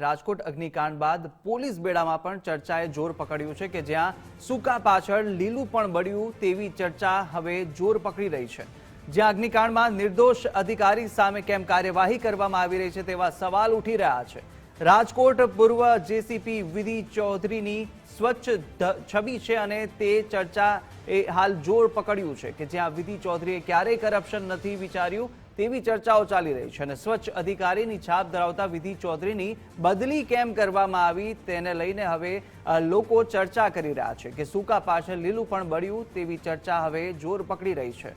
રાજકોટ અગ્નિકાંડ બાદ પોલીસ બેડામાં પણ ચર્ચાએ જોર પકડ્યું છે કે જ્યાં સૂકા પાછળ લીલું પણ બળ્યું તેવી ચર્ચા હવે જોર પકડી રહી છે. જ્યાં અગ્નિકાંડમાં નિર્દોષ અધિકારી સામે કેમ કાર્યવાહી કરવામાં આવી રહી છે તેવા સવાલ ઉઠી રહ્યા છે. રાજકોટ પૂર્વ જેસીપી વિધિ ચૌધરીની સ્વચ્છ છબી છે અને તે ચર્ચા એ હાલ જોર પકડ્યું છે કે જ્યાં વિધિ ચૌધરીએ ક્યારેય કરપ્શન નથી વિચાર્યું તેવી ચર્ચાઓ ચાલી રહી છે અને સ્વચ્છ અધિકારીની છાપ ધરાવતા વિધિ ચૌધરીની બદલી કેમ કરવામાં આવી તેને લઈને હવે લોકો ચર્ચા કરી રહ્યા છે કે સૂકા પાછળ લીલું પણ બળ્યું તેવી ચર્ચા હવે જોર પકડી રહી છે.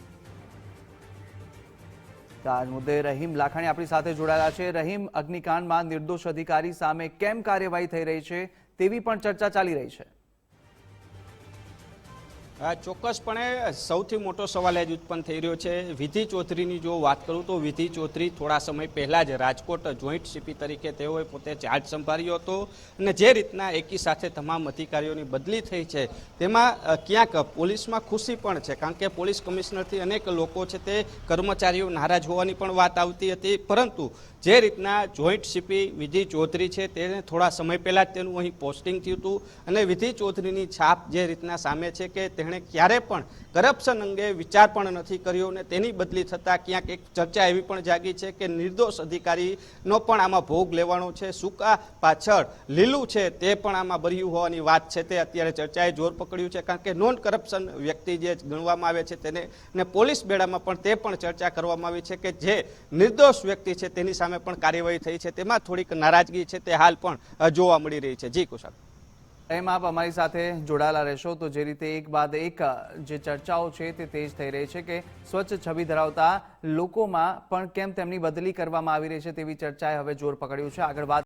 તો મુદ્દે રહીમ લાખાણી આપણી સાથે જોડાયેલા છે. રહીમ અગ્નિકાંડમાં નિર્દોષ અધિકારી સામે કેમ કાર્યવાહી થઈ રહી છે તેવી પણ ચર્ચા ચાલી રહી છે. ચોક્કસપણે સૌથી મોટો સવાલ એ જ ઉત્પન્ન થઈ રહ્યો છે. વિધિ ચૌધરીની જો વાત કરું તો વિધિ ચૌધરી થોડા સમય પહેલાં જ રાજકોટ જોઈન્ટ સીપી તરીકે તેઓએ પોતે ચાર્જ સંભાળ્યો હતો અને જે રીતના એકી સાથે તમામ અધિકારીઓની બદલી થઈ છે તેમાં ક્યાંક પોલીસમાં ખુશી પણ છે કારણ કે પોલીસ કમિશનરથી અનેક લોકો છે તે કર્મચારીઓ નારાજ હોવાની પણ વાત આવતી હતી. પરંતુ જે રીતના જોઈન્ટ સીપી વિધિ ચૌધરી છે તેને થોડા સમય પહેલાં જ તેનું અહીં પોસ્ટિંગ થયું હતું અને વિધિ ચૌધરીની છાપ જે રીતના સામે છે કે તેણે ક્યારે પણ કરપ્શન અંગે વિચાર પણ નથી કર્યો અને તેની બદલી થતાં ક્યાંક એક ચર્ચા એવી પણ જાગી છે કે નિર્દોષ અધિકારીનો પણ આમાં ભોગ લેવાનો છે. સૂકા પાછળ લીલું છે તે પણ આમાં ભર્યું હોવાની વાત છે તે અત્યારે ચર્ચાએ જોર પકડ્યું છે કારણ કે નોન કરપ્શન વ્યક્તિ જે ગણવામાં આવે છે તેને અને પોલીસ બેડામાં પણ તે પણ ચર્ચા કરવામાં આવી છે કે જે નિર્દોષ વ્યક્તિ છે તેની સામે પણ કાર્યવાહી થઈ છે. તેમાં થોડીક નારાજગી છે તે હાલ પણ જોવા મળી રહી છે. જી, કુશાલ. એમ આપ અમારી સાથે જોડાયેલા રહેશો. તો જે રીતે એક બાદ એક, જે ચર્ચાઓ છે તે તેજ થઈ રહી છે કે સ્વચ્છ છબી ધરાવતા લોકોમાં પણ કેમ તેમની બદલી કરવામાં આવી રહી છે તેવી ચર્ચાએ હવે જોર પકડ્યું છે. આગળ વાત